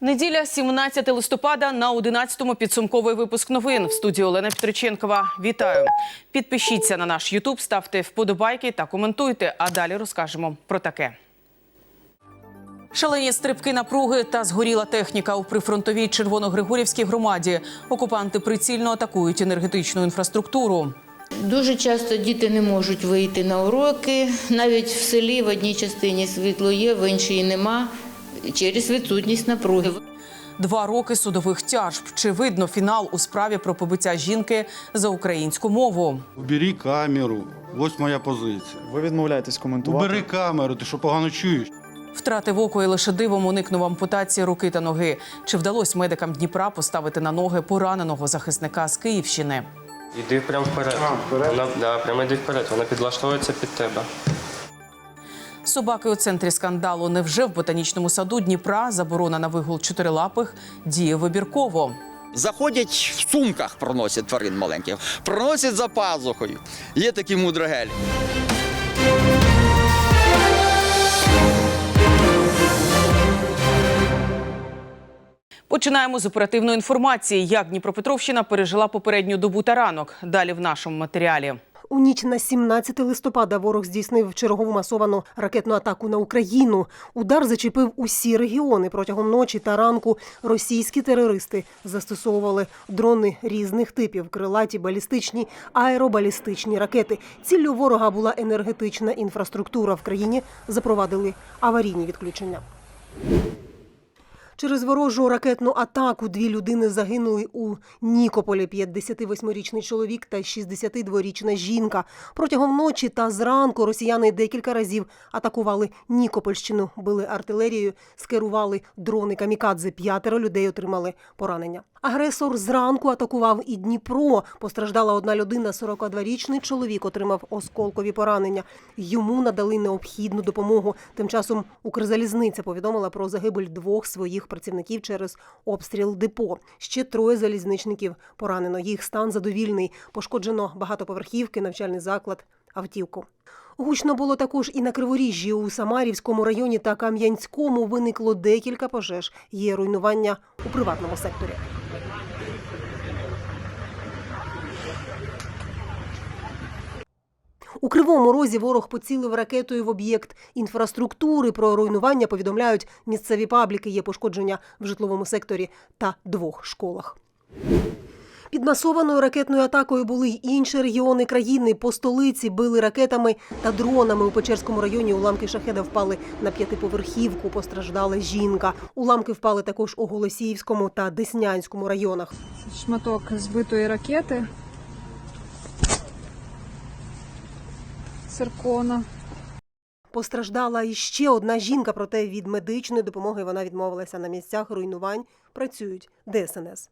Неділя, 17 листопада на 11-му підсумковий випуск новин в студії Олена Петриченкова. Вітаю! Підпишіться на наш Ютуб, ставте вподобайки та коментуйте. А далі розкажемо про таке. Шалені стрибки напруги та згоріла техніка у прифронтовій Червоногригорівській громаді. Окупанти прицільно атакують енергетичну інфраструктуру. Дуже часто діти не можуть вийти на уроки. Навіть в селі в одній частині світло є, в іншій нема через відсутність напруги. Два роки судових тяжб. Чи видно фінал у справі про побиття жінки за українську мову? Убери камеру. Ось моя позиція. Ви відмовляєтесь коментувати. Убери камеру, ти що погано чуєш? Втратив око і лише дивом уникнув ампутації руки та ноги. Чи вдалося медикам Дніпра поставити на ноги пораненого захисника з Київщини? Іди прямо вперед. Вона, да, прямо йди вперед, вона підлаштовується під тебе. Собаки у центрі скандалу. Невже в ботанічному саду Дніпра заборона на вигул чотирилапих діє вибірково? Заходять в сумках, проносять тварин маленьких, проносять за пазухою. Є такі мудрогелі. Починаємо з оперативної інформації. Як Дніпропетровщина пережила попередню добу та ранок. Далі в нашому матеріалі. У ніч на 17 листопада ворог здійснив чергову масовану ракетну атаку на Україну. Удар зачепив усі регіони. Протягом ночі та ранку російські терористи застосовували дрони різних типів: крилаті, балістичні, аеробалістичні ракети. Ціллю ворога була енергетична інфраструктура. В країні запровадили аварійні відключення. Через ворожу ракетну атаку дві людини загинули у Нікополі. 58-річний чоловік та 62-річна жінка. Протягом ночі та зранку росіяни декілька разів атакували Нікопольщину, били артилерією, скерували дрони камікадзе. П'ятеро людей отримали поранення. Агресор зранку атакував і Дніпро. Постраждала одна людина. 42-річний чоловік отримав осколкові поранення. Йому надали необхідну допомогу. Тим часом Укрзалізниця повідомила про загибель двох своїх працівників через обстріл депо. Ще троє залізничників поранено. Їх стан задовільний. Пошкоджено багатоповерхівки, навчальний заклад, автівку. Гучно було також і на Криворіжжі. У Самарівському районі та Кам'янському виникло декілька пожеж. Є руйнування у приватному секторі. У Кривому Розі ворог поцілив ракетою в об'єкт інфраструктури. Про руйнування повідомляють місцеві пабліки. Є пошкодження в житловому секторі та двох школах. Під масованою ракетною атакою були й інші регіони країни. По столиці били ракетами та дронами. У Печерському районі уламки шахеда впали на п'ятиповерхівку. Постраждала жінка. Уламки впали також у Голосіївському та Деснянському районах. шматок збитої ракети. Циркона. Постраждала і ще одна жінка, проте від медичної допомоги вона відмовилася на місцях руйнувань. Працюють ДСНС.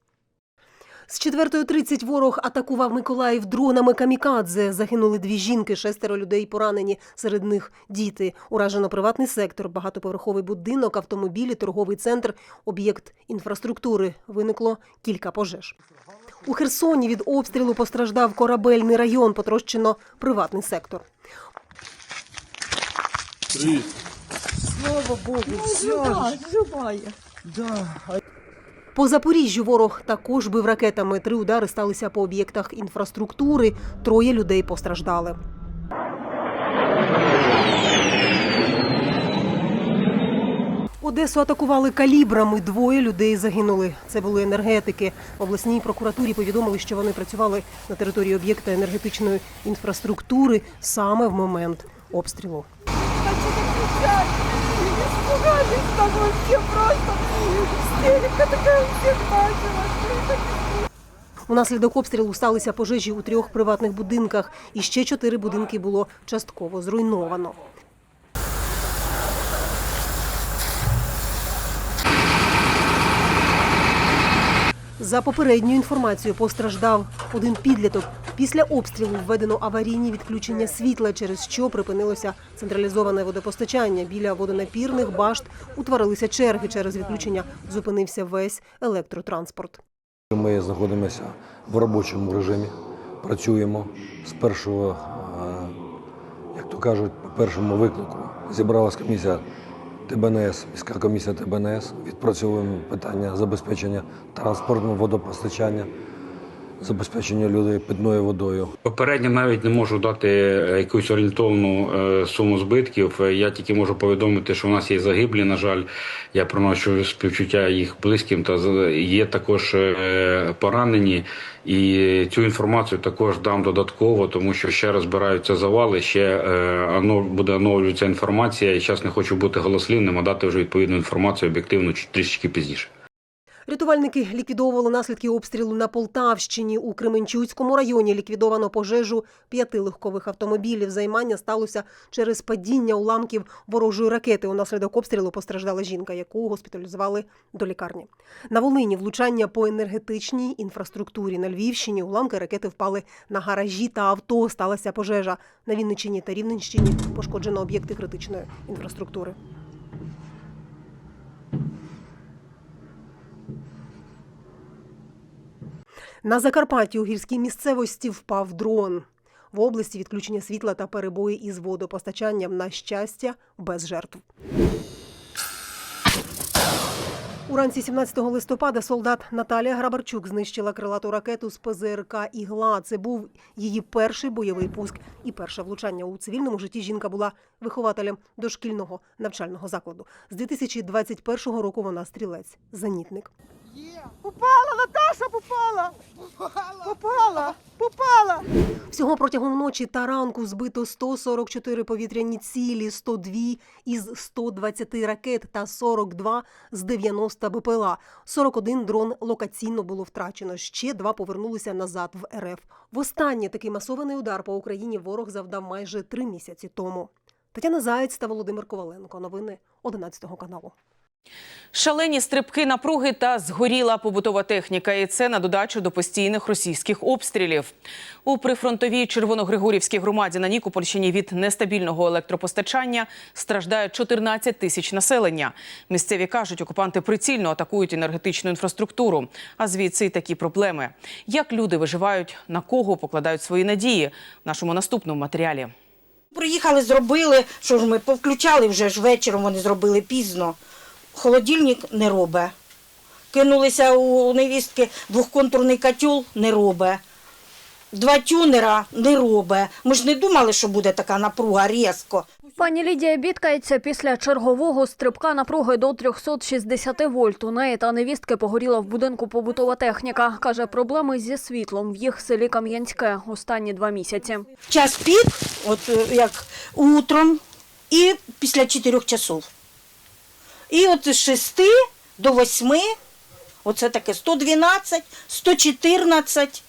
З 4.30 ворог атакував Миколаїв дронами камікадзе. Загинули дві жінки, шестеро людей поранені. Серед них діти. Уражено приватний сектор, багатоповерховий будинок, автомобілі, торговий центр, об'єкт інфраструктури. Виникло кілька пожеж. У Херсоні від обстрілу постраждав корабельний район, потрощено приватний сектор. По Запоріжжю ворог також бив ракетами. Три удари сталися по об'єктах інфраструктури. Троє людей постраждали. Одесу атакували калібрами. Двоє людей загинули. Це були енергетики. В обласній прокуратурі повідомили, що вони працювали на території об'єкта енергетичної інфраструктури саме в момент обстрілу. Унаслідок обстрілу сталися пожежі у трьох приватних будинках, і ще чотири будинки було частково зруйновано. За попередньою інформацією постраждав один підліток. Після обстрілу введено аварійні відключення світла, через що припинилося централізоване водопостачання. Біля водонапірних башт утворилися черги. Через відключення зупинився весь електротранспорт. Ми знаходимося в робочому режимі, працюємо з першого, е, як то кажуть, по першому виклику. Зібралась комісія ТБНС, міська комісія ТБНС. Відпрацьовуємо питання забезпечення транспортного водопостачання, забезпечення людей питною водою. Попередньо навіть не можу дати е, якусь орієнтовну е, суму збитків. Е, Я тільки можу повідомити, що у нас є загиблі. На жаль, я приношу співчуття їх близьким. Та є також поранені. І цю інформацію також дам додатково, тому що ще розбираються завали. Ще буде оновлюватися інформація. І зараз не хочу бути голослівним, а дати вже відповідну інформацію об'єктивну трішечки пізніше. Рятувальники ліквідовували наслідки обстрілу на Полтавщині. У Кременчуцькому районі ліквідовано пожежу п'яти легкових автомобілів. Займання сталося через падіння уламків ворожої ракети. Унаслідок обстрілу постраждала жінка, яку госпіталізували до лікарні. На Волині влучання по енергетичній інфраструктурі. На Львівщині уламки ракети впали на гаражі та авто. Сталася пожежа. На Вінниччині та Рівненщині пошкоджено об'єкти критичної інфраструктури. На Закарпатті у гірській місцевості впав дрон. В області відключення світла та перебої із водопостачанням, на щастя, без жертв. Уранці 17 листопада солдат Наталія Грабарчук знищила крилату ракету з ПЗРК «Ігла». Це був її перший бойовий пуск і перше влучання у цивільному житті. Жінка була вихователем дошкільного навчального закладу. З 2021 року вона стрілець, зенітник. Всього протягом ночі та ранку збито 144 повітряні цілі, 102 із 120 ракет та 42 з 90 БПЛА. 41 дрон локаційно було втрачено. Ще два повернулися назад в РФ. Востаннє такий масований удар по Україні ворог завдав майже три місяці тому. Тетяна Заєць та Володимир Коваленко. Новини 11 каналу. Шалені стрибки напруги та згоріла побутова техніка. І це на додачу до постійних російських обстрілів. У прифронтовій Червоногригорівській громаді на Нікопольщині від нестабільного електропостачання страждає 14 тисяч населення. Місцеві кажуть, окупанти прицільно атакують енергетичну інфраструктуру. А звідси й такі проблеми. Як люди виживають, на кого покладають свої надії в нашому наступному матеріалі. Приїхали, зробили, що ж ми повключали вже ж вечором, вони зробили пізно. Холодильник не робить. Кинулися у невістки двохконтурний котел не робить. Два тюнера не робить. Ми ж не думали, що буде така напруга різко. Пані Лідія бідкається після чергового стрибка напруги до 360 вольт. У неї та невістки погоріла в будинку побутова техніка. Каже, проблеми зі світлом в їх селі Кам'янське останні два місяці. Час пік, от е, як утром, і після 4 часов. І от з 6 до 8, оце таке 112, 114,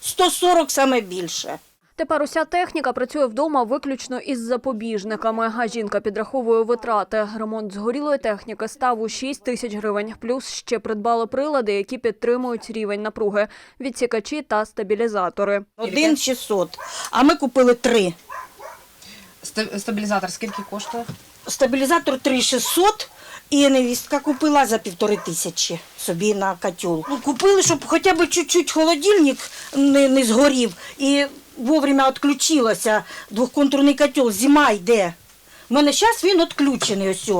140 саме більше. Тепер уся техніка працює вдома виключно із запобіжниками. А жінка підраховує витрати. Ремонт згорілої техніки став у 6 тисяч гривень. Плюс ще придбали прилади, які підтримують рівень напруги, відсікачі та стабілізатори. Один 600, а ми купили три. Стабілізатор скільки коштує? Стабілізатор 3600 і невістка купила за півтори тисячі собі на котел. Ну, купили, щоб хоча б чуть-чуть холодильник не, не згорів і вовремя відключилося. Двохконтурний котел, зима йде. У мене зараз він відключений. Ось.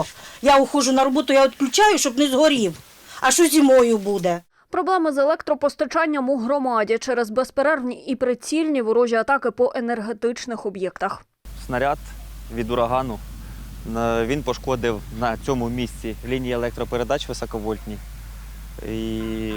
Я уходжу на роботу, я відключаю, щоб не згорів. А що зимою буде? Проблеми з електропостачанням у громаді через безперервні і прицільні ворожі атаки по енергетичних об'єктах. снаряд від урагану. На- Він пошкодив на цьому місці лінії електропередач високовольтні. І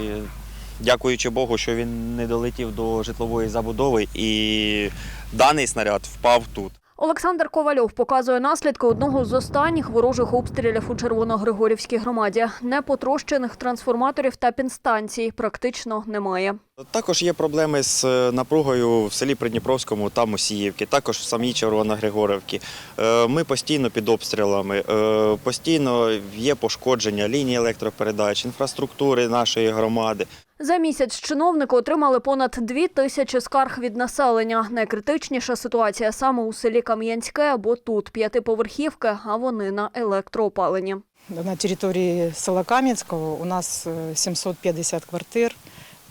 дякуючи Богу, що він не долетів до житлової забудови, і даний снаряд впав тут. Олександр Ковальов показує наслідки одного з останніх ворожих обстрілів у Червоногригорівській громаді. Непотрощених трансформаторів та підстанцій практично немає. Також є проблеми з е, напругою в селі Придніпровському та Мусіївки, також в самій Червоногригорівці. Е, Ми постійно під обстрілами, е, постійно є пошкодження лінії електропередач, інфраструктури нашої громади. За місяць чиновники отримали понад дві тисячі скарг від населення. Найкритичніша ситуація саме у селі Кам'янське, бо тут п'ятиповерхівки, а вони на електроопаленні. На території села Кам'янського у нас е, 750 квартир,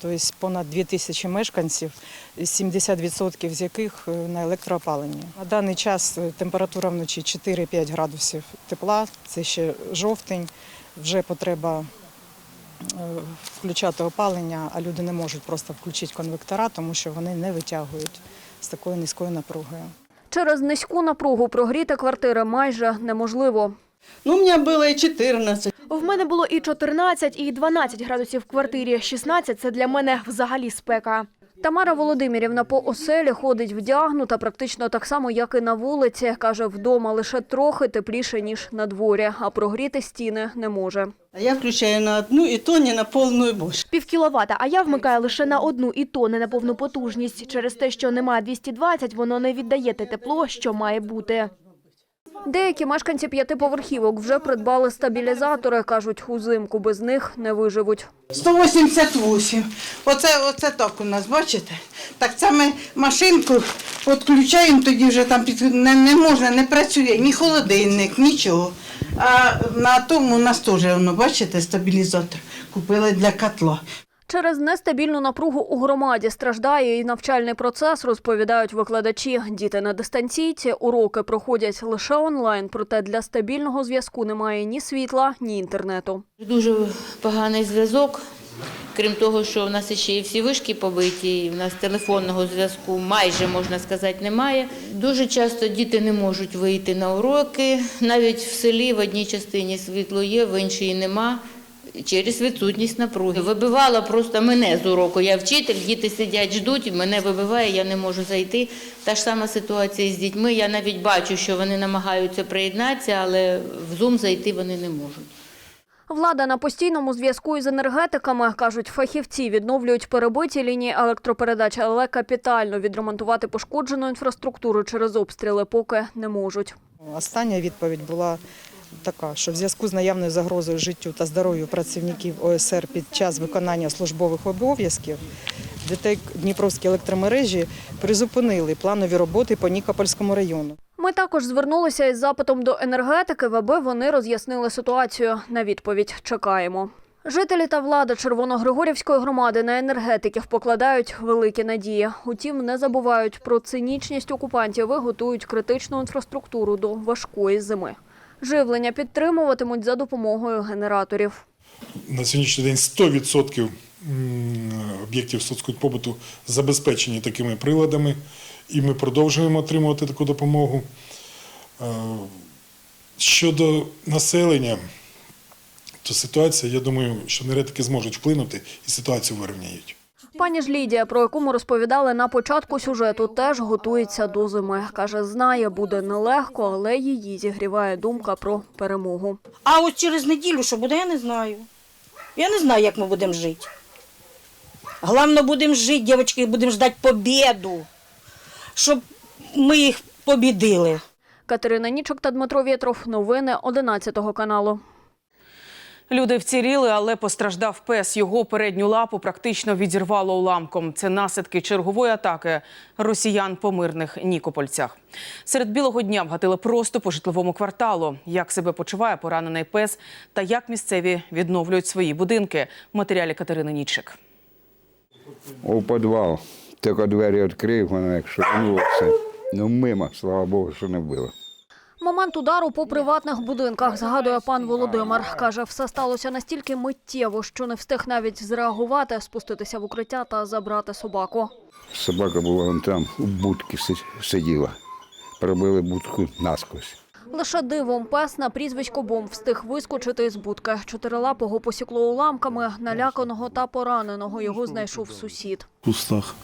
тобто понад 2 тисячі мешканців, 70% з яких е, на електроопаленні. На даний час е, температура вночі 4-5 градусів тепла, це ще жовтень, вже потреба е, включати опалення, а люди не можуть просто включити конвектора, тому що вони не витягують з такою низькою напругою. Через низьку напругу прогріти квартири майже неможливо. Ну, у мене було і 14. В мене було і 14, і 12 градусів в квартирі. 16 – це для мене взагалі спека. Тамара Володимирівна по оселі ходить вдягнута практично так само, як і на вулиці. Каже, вдома лише трохи тепліше, ніж на дворі, а прогріти стіни не може. А я включаю на одну і то не на повну мощь. Пів кіловата, а я вмикаю лише на одну і то не на повну потужність. Через те, що немає 220, воно не віддає те тепло, що має бути. Деякі мешканці п'ятиповерхівок вже придбали стабілізатори. Кажуть, узимку без них не виживуть. 188. Оце, оце так у нас, бачите? Так саме машинку підключаємо, тоді вже там під... не, не можна, не працює ні холодильник, нічого. А на тому у нас теж, воно, бачите, стабілізатор. Купили для котла. Через нестабільну напругу у громаді страждає і навчальний процес, розповідають викладачі. Діти на дистанційці, уроки проходять лише онлайн, проте для стабільного зв'язку немає ні світла, ні інтернету. Дуже поганий зв'язок. Крім того, що в нас ще і всі вишки побиті, і в нас телефонного зв'язку майже, можна сказати, немає. Дуже часто діти не можуть вийти на уроки. Навіть в селі в одній частині світло є, в іншій нема. Через відсутність напруги. Вибивала просто мене з уроку. Я вчитель, діти сидять, ждуть, мене вибиває, я не можу зайти. Та ж сама ситуація з дітьми. Я навіть бачу, що вони намагаються приєднатися, але в Zoom зайти вони не можуть. Влада на постійному зв'язку із енергетиками, кажуть фахівці, відновлюють перебиті лінії електропередач, але капітально відремонтувати пошкоджену інфраструктуру через обстріли поки не можуть. Остання відповідь була така, що в зв'язку з наявною загрозою життю та здоров'ю працівників ОСР під час виконання службових обов'язків ДТЕК Дніпровські електромережі призупинили планові роботи по Нікопольському району. Ми також звернулися із запитом до енергетики, аби вони роз'яснили ситуацію. На відповідь чекаємо. Жителі та влада Червоногригорівської громади на енергетиків покладають великі надії. Утім, не забувають про цинічність окупантів і готують критичну інфраструктуру до важкої зими. Живлення підтримуватимуть за допомогою генераторів. На сьогоднішній день 100% м, об'єктів соцкультпобуту забезпечені такими приладами, і ми продовжуємо отримувати таку допомогу. Е, Щодо населення, то ситуація, я думаю, що енергетики зможуть вплинути і ситуацію вирівняють. Пані ж Лідія, про яку ми розповідали на початку сюжету, теж готується до зими. Каже, знає, буде нелегко, але її зігріває думка про перемогу. А от через неділю, що буде, я не знаю. Я не знаю, як ми будемо жити. Головне, будемо жити, дівчатки, будемо ждати побіду, щоб ми їх побідили. Катерина Нічок та Дмитро Вєтров. Новини 11 каналу. Люди вціліли, але постраждав пес. Його передню лапу практично відірвало уламком. Це наслідки чергової атаки росіян по мирних Нікопольцях. Серед білого дня вгатили просто по житловому кварталу. Як себе почуває поранений пес та як місцеві відновлюють свої будинки. Матеріалі Катерини Нічик. У підвал. Тільки двері відкрив, воно як шукнуло. Ну, мимо, слава Богу, що не було. Момент удару по приватних будинках, згадує пан Володимир. Каже, все сталося настільки миттєво, що не встиг навіть зреагувати, спуститися в укриття та забрати собаку. Собака була вон там, у будці сиділа. Пробили будку насквозь. Лише дивом пес на прізвисько Бом встиг вискочити із будки. Чотирилапого посікло уламками, наляканого та пораненого його знайшов сусід. В кустах.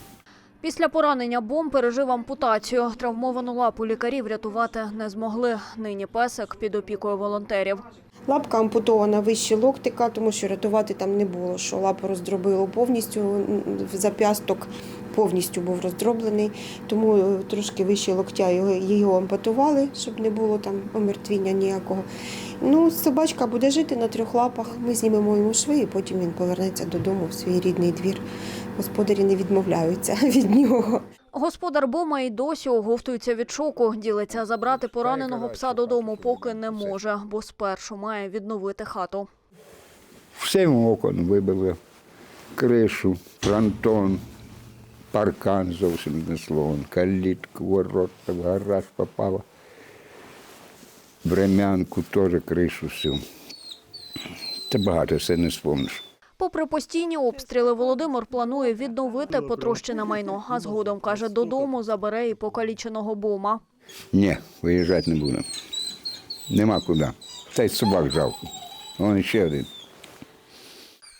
Після поранення бом пережив ампутацію. Травмовану лапу лікарі врятувати не змогли. Нині песик під опікою волонтерів. Лапка ампутована вище локтика, тому що рятувати там не було. Що лапу роздробило повністю, в зап'ясток повністю був роздроблений, тому е, трошки вище локтя його, його ампутували, щоб не було там омертвіння ніякого. Ну, собачка буде жити на трьох лапах. Ми знімемо йому шви, і потім він повернеться додому в свій рідний двір. Господарі не відмовляються від нього. Господар Бома і досі оговтується від шоку. Ділиться забрати пораненого пса додому, поки не може, бо спершу має відновити хату. Все йому окон вибили. кришу, фронтон, паркан зовсім не словом, калітку, ворота, в гараж попала. Врем'янку теж кришу всю. Це багато все не спомниш. Попри постійні обстріли, Володимир планує відновити потрощене майно, а згодом, каже, додому забере і покаліченого бома. Ні, виїжджати не будемо. Нема куди. Та й собак жалко. Вон ще один.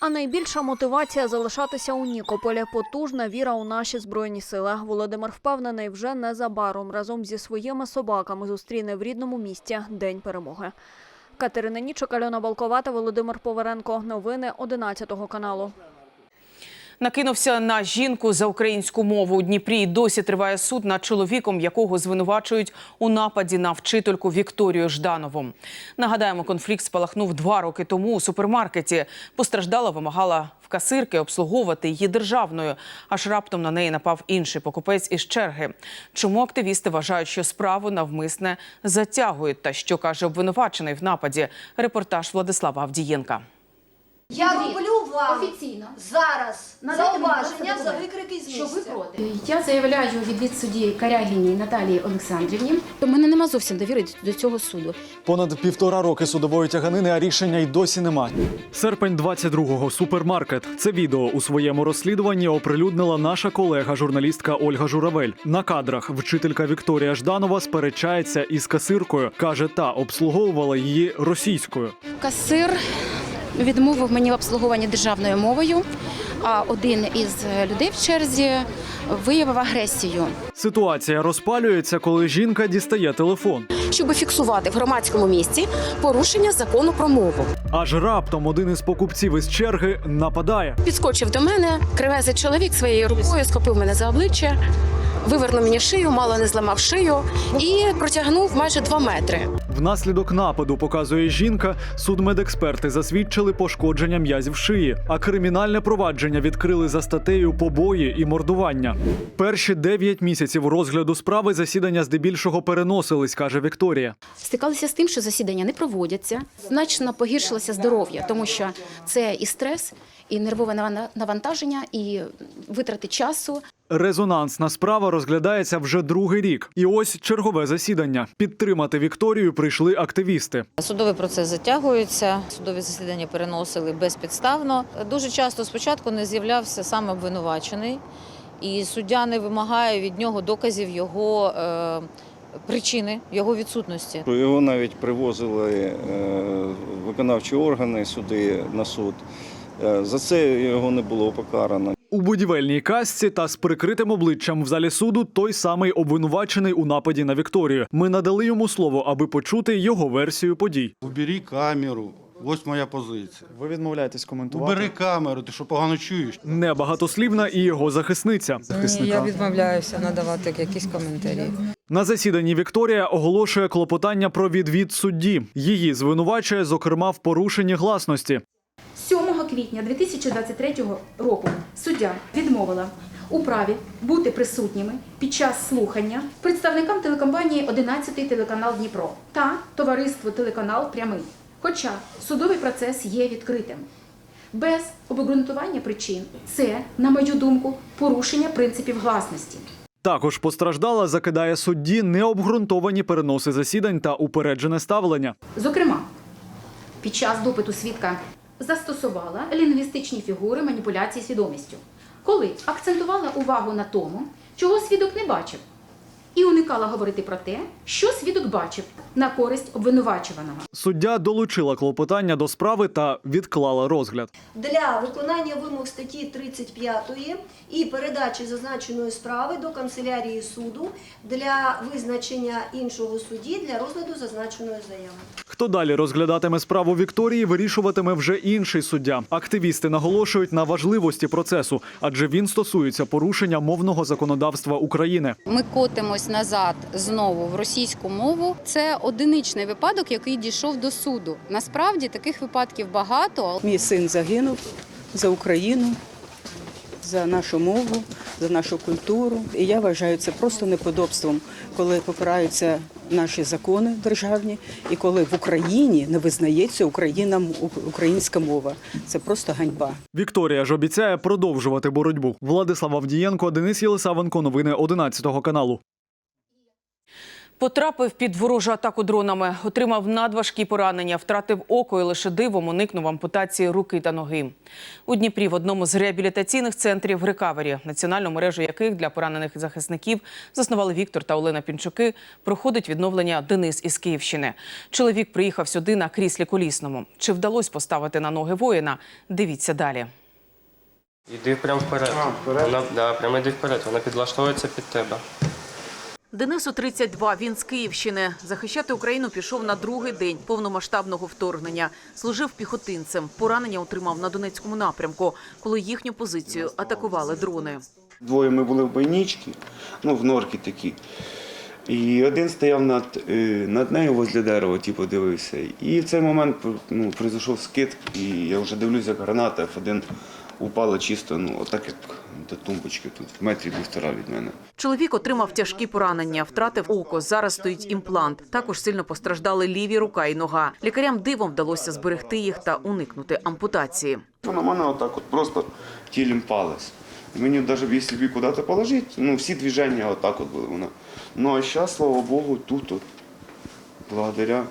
А найбільша мотивація залишатися у Нікополі – потужна віра у наші збройні сили. Володимир впевнений, вже незабаром разом зі своїми собаками зустріне в рідному місті День перемоги. Катерина Нічок, Альона Балковата, Володимир Поверенко. Новини 11 каналу. Накинувся на жінку за українську мову у Дніпрі. Досі триває суд над чоловіком, якого звинувачують у нападі на вчительку Вікторію Жданову. Нагадаємо, конфлікт спалахнув два роки тому у супермаркеті. Постраждала вимагала в касирки обслуговувати її державною. Аж раптом на неї напав інший покупець із черги. Чому активісти вважають, що справу навмисне затягують? Та що каже обвинувачений в нападі? Репортаж Владислава Авдієнка. Я роблю вам офіційно зараз Надайте мені, будь зауваження ласка, за документ. викрики з Що ви проти? Я заявляю відвід судді Карягіній Наталії Олександрівні. У мене нема зовсім довіри до цього суду. Понад півтора роки судової тяганини, а рішення й досі немає. Серпень 22-го. Супермаркет. Це відео у своєму розслідуванні оприлюднила наша колега, журналістка Ольга Журавель. На кадрах вчителька Вікторія Жданова сперечається із касиркою. каже, та обслуговувала її російською. Касир відмовив мені в обслуговуванні державною мовою, а один із людей в черзі виявив агресію. Ситуація розпалюється, коли жінка дістає телефон. щоб фіксувати в громадському місці порушення закону про мову. Аж раптом один із покупців із черги нападає. Підскочив до мене, кривезий чоловік своєю рукою схопив мене за обличчя, вивернув мені шию, мало не зламав шию і протягнув майже два метри. Внаслідок нападу, показує жінка, судмедексперти засвідчили пошкодження м'язів шиї, а кримінальне провадження відкрили за статтею побої і мордування. Перші дев'ять місяців розгляду справи засідання здебільшого переносились, каже Вікторія. Стикалися з тим, що засідання не проводяться. Значно погіршилося здоров'я, тому що це і стрес, і нервове навантаження, і витрати часу. Резонансна справа розглядається вже другий рік. І ось чергове засідання. Підтримати Вікторію прийшли активісти. Судовий процес затягується, судові засідання переносили безпідставно. Дуже часто спочатку не з'являвся сам обвинувачений, і суддя не вимагає від нього доказів його е, причини, його відсутності. Його навіть привозили е, виконавчі органи суди на суд. Е, За це його не було покарано. У будівельній касці та з прикритим обличчям в залі суду той самий обвинувачений у нападі на Вікторію. Ми надали йому слово, аби почути його версію подій. Убери камеру. Ось моя позиція. Ви відмовляєтесь коментувати? Убери камеру, ти що погано чуєш? Небагатослівна і його захисниця. Ні, я відмовляюся надавати якісь коментарі. На засіданні Вікторія оголошує клопотання про відвід судді. Її звинувачує, зокрема, в порушенні гласності. 7 квітня 2023 року суддя відмовила у праві бути присутніми під час слухання представникам телекомпанії 11 телеканал Дніпро та товариство телеканал Прямий. Хоча судовий процес є відкритим. Без обґрунтування причин це, на мою думку, порушення принципів гласності. Також постраждала закидає судді необґрунтовані переноси засідань та упереджене ставлення. Зокрема, під час допиту свідка застосувала лінгвістичні фігури маніпуляції свідомістю, коли акцентувала увагу на тому, чого свідок не бачив, і уникала говорити про те, що свідок бачив на користь обвинувачуваного. Суддя долучила клопотання до справи та відклала розгляд. Для виконання вимог статті 35 і передачі зазначеної справи до канцелярії суду для визначення іншого судді для розгляду зазначеної заяви. Хто далі розглядатиме справу Вікторії, вирішуватиме вже інший суддя. Активісти наголошують на важливості процесу, адже він стосується порушення мовного законодавства України. Ми котимось назад знову в російську мову. Це одиничний випадок, який дійшов до суду. Насправді таких випадків багато. Мій син загинув за Україну, за нашу мову, за нашу культуру. І я вважаю це просто неподобством, коли попираються наші закони державні, і коли в Україні не визнається Україна, українська мова. Це просто ганьба. Вікторія ж обіцяє продовжувати боротьбу. Владислав Авдієнко, Денис Єлисавенко. Новини 11 каналу. Потрапив під ворожу атаку дронами, отримав надважкі поранення, втратив око і лише дивом уникнув ампутації руки та ноги. У Дніпрі в одному з реабілітаційних центрів рекавері, національну мережу яких для поранених захисників заснували Віктор та Олена Пінчуки, проходить відновлення Денис із Київщини. Чоловік приїхав сюди на кріслі колісному. Чи вдалося поставити на ноги воїна? Дивіться далі. Іди прямо вперед. Вона, да, прямо йди вперед, вона підлаштовується під тебе. Денису 32, він з Київщини. Захищати Україну пішов на другий день повномасштабного вторгнення. Служив піхотинцем. Поранення отримав на Донецькому напрямку, коли їхню позицію атакували дрони. Двоє ми були в бойнічці, ну в норки такі. І один стояв над, е, над нею возле дерева, типу, дивився. І в цей момент ну, прийшов скид, і я вже дивлюся, як граната F1 упала чисто, ну, отак як до тумбочки тут, в метрі півтора від мене. Чоловік отримав тяжкі поранення, втратив око. Зараз стоїть імплант. Також сильно постраждали ліві рука і нога. Лікарям дивом вдалося зберегти їх та уникнути ампутації. Вона мене отак от просто тілем палась. Мені навіть якщо її куди-то положити, ну всі движення отак от були вона. Ну а зараз, слава Богу, тут от, благодаря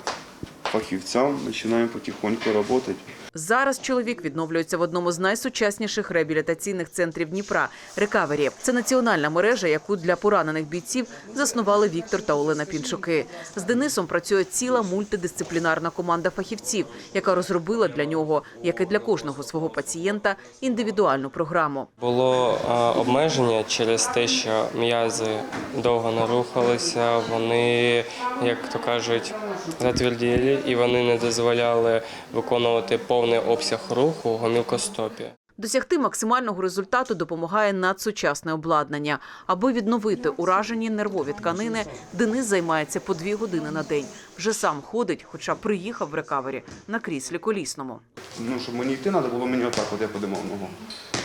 фахівцям починаємо потихоньку працювати. Зараз чоловік відновлюється в одному з найсучасніших реабілітаційних центрів Дніпра Рекавері. Це національна мережа, яку для поранених бійців заснували Віктор та Олена Пінчуки. З Денисом працює ціла мультидисциплінарна команда фахівців, яка розробила для нього, як і для кожного свого пацієнта, індивідуальну програму. Було е, обмеження через те, що м'язи довго не рухалися, вони, як то кажуть, затверділи і вони не дозволяли виконувати повний обсяг руху у гомілкостопі. Досягти максимального результату допомагає надсучасне обладнання. Аби відновити уражені нервові тканини, Денис займається по дві години на день. Вже сам ходить, хоча приїхав в рекавері на кріслі колісному. Ну, щоб мені йти треба було мені отак, от я подимав ногу.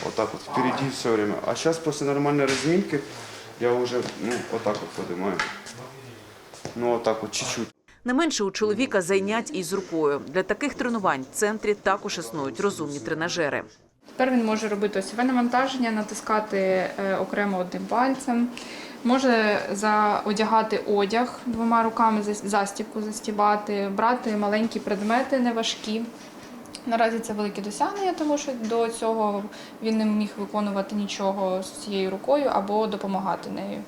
Отак от впереді все время. А зараз після нормальної розмінки я вже ну, отак от подимаю. Ну отак от чуть-чуть. Не менше у чоловіка зайнять із рукою. Для таких тренувань в центрі також існують розумні тренажери. Тепер він може робити осьове навантаження, натискати е, окремо одним пальцем. Може одягати одяг двома руками, зас- застібку застібати, брати маленькі предмети неважкі. Наразі це велике досягнення, тому що до цього він не міг виконувати нічого з цією рукою або допомагати нею.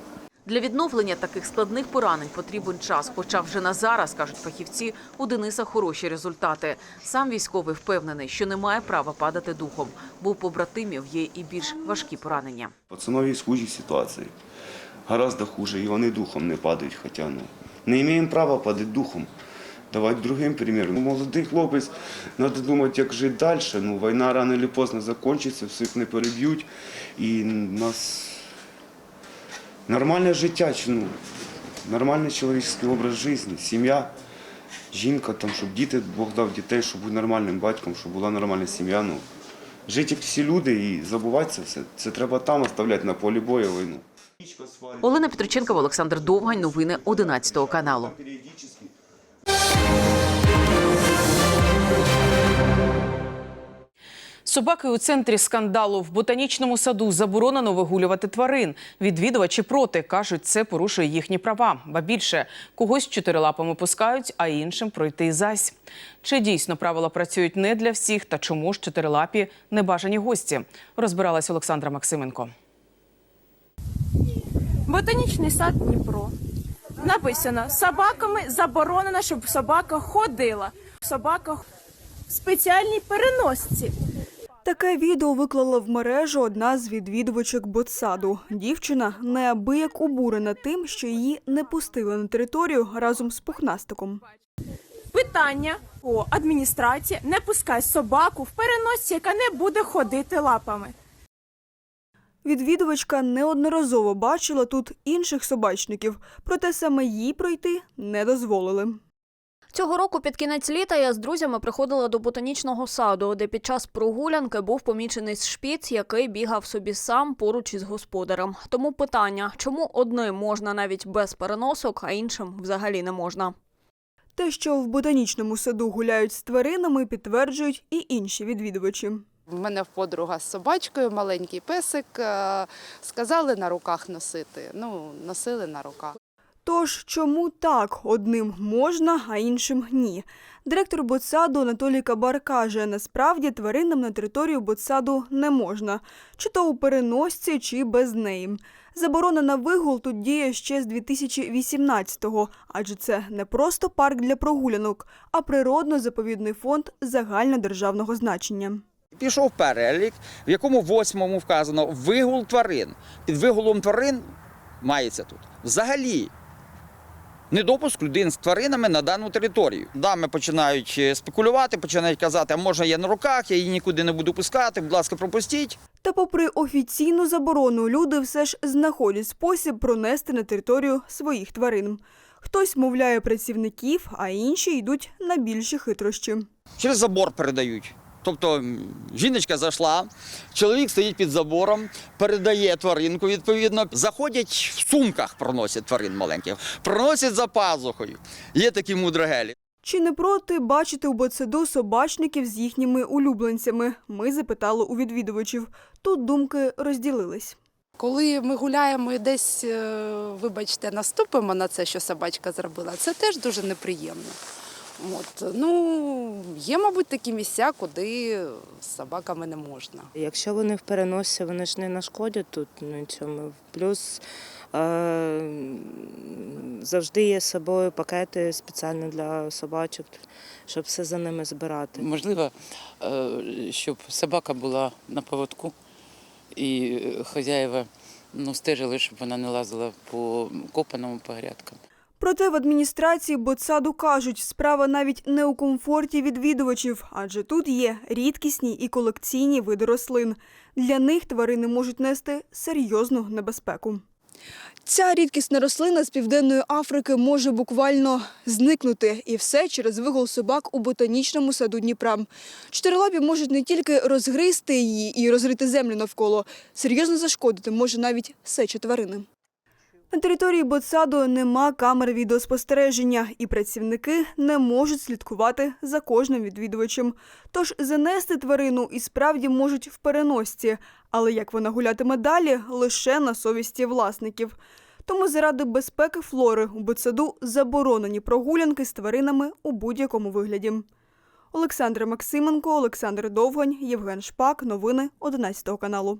Для відновлення таких складних поранень потрібен час. Хоча вже на зараз, кажуть фахівці, у Дениса хороші результати. Сам військовий впевнений, що не має права падати духом, бо у побратимів є і більш важкі поранення. Пацанові схожі ситуації. Гораздо хуже, і вони духом не падають, хоча ну, не маємо права падати духом. Давати другим примір. Ну, молодий хлопець, треба думати, як жити далі. Ну, війна рано чи пізно закінчиться, всіх не переб'ють. І нас нормальне життя, ну, нормальний чоловічний образ життя, сім'я, жінка, там, щоб діти, Бог дав дітей, щоб бути нормальним батьком, щоб була нормальна сім'я. Ну, жити як всі люди і забувати це все. Це треба там оставляти на полі бою війну. Олена Петриченкова, Олександр Довгань. Новини 11 каналу. Собаки у центрі скандалу в ботанічному саду заборонено вигулювати тварин. Відвідувачі проти кажуть, це порушує їхні права. Ба більше когось чотирилапами пускають, а іншим пройти зась. Чи дійсно правила працюють не для всіх, та чому ж чотирилапі небажані гості? Розбиралась Олександра Максименко. Ботанічний сад Дніпро. Написано: собаками заборонено, щоб собака ходила. Собака в спеціальній переносці. Таке відео виклала в мережу одна з відвідувачок ботсаду. Дівчина неабияк обурена тим, що її не пустили на територію разом з пухнастиком. Питання по адміністрації не пускай собаку в переносці, яка не буде ходити лапами. Відвідувачка неодноразово бачила тут інших собачників, проте саме їй пройти не дозволили. Цього року під кінець літа я з друзями приходила до ботанічного саду, де під час прогулянки був помічений шпіц, який бігав собі сам поруч із господарем. Тому питання, чому одним можна навіть без переносок, а іншим взагалі не можна. Те, що в ботанічному саду гуляють з тваринами, підтверджують і інші відвідувачі. В мене подруга з собачкою, маленький песик. е, Сказали на руках носити. Ну, носили на руках. Тож чому так одним можна, а іншим ні? Директор ботсаду Анатолій Кабар каже, насправді тваринам на територію ботсаду не можна, чи то у переносці, чи без неї. Заборона на вигул тут діє ще з 2018-го, адже це не просто парк для прогулянок, а природно-заповідний фонд загальнодержавного значення. Пішов перелік, в якому восьмому вказано вигул тварин. Під вигулом тварин мається тут взагалі недопуск людин з тваринами на дану територію. Дами починають е, спекулювати, починають казати, а може я на руках, я її нікуди не буду пускати, будь ласка, пропустіть. Та попри офіційну заборону, люди все ж знаходять спосіб пронести на територію своїх тварин. Хтось мовляє працівників, а інші йдуть на більші хитрощі. Через забор передають. Тобто жіночка зайшла, чоловік стоїть під забором, передає тваринку відповідно. Заходять в сумках, проносять тварин маленьких, проносять за пазухою. Є такі мудрогелі. Чи не проти бачити у ботсаду собачників з їхніми улюбленцями? Ми запитали у відвідувачів. Тут думки розділились. Коли ми гуляємо і десь, е, вибачте, наступимо на це, що собачка зробила, це теж дуже неприємно. От, ну, є, мабуть, такі місця, куди з собаками не можна. Якщо вони в переносі, вони ж не нашкодять тут на цьому. Плюс е, завжди є з собою пакети спеціально для собачок, щоб все за ними збирати. Можливо, е, щоб собака була на поводку і хазяїва ну, стежили, щоб вона не лазила по копаному по грядкам. Проте в адміністрації ботсаду кажуть, справа навіть не у комфорті відвідувачів, адже тут є рідкісні і колекційні види рослин. Для них тварини можуть нести серйозну небезпеку. Ця рідкісна рослина з південної Африки може буквально зникнути, і все через вигул собак у ботанічному саду Дніпра. Чотирилапі можуть не тільки розгризти її і розрити землю навколо, серйозно зашкодити може навіть сеча тварини. На території ботсаду нема камер відеоспостереження, і працівники не можуть слідкувати за кожним відвідувачем. Тож занести тварину і справді можуть в переносці, але як вона гулятиме далі, лише на совісті власників. Тому заради безпеки флори у ботсаду заборонені прогулянки з тваринами у будь-якому вигляді. Олександр Максименко, Олександр Довгань, Євген Шпак. Новини 11 каналу.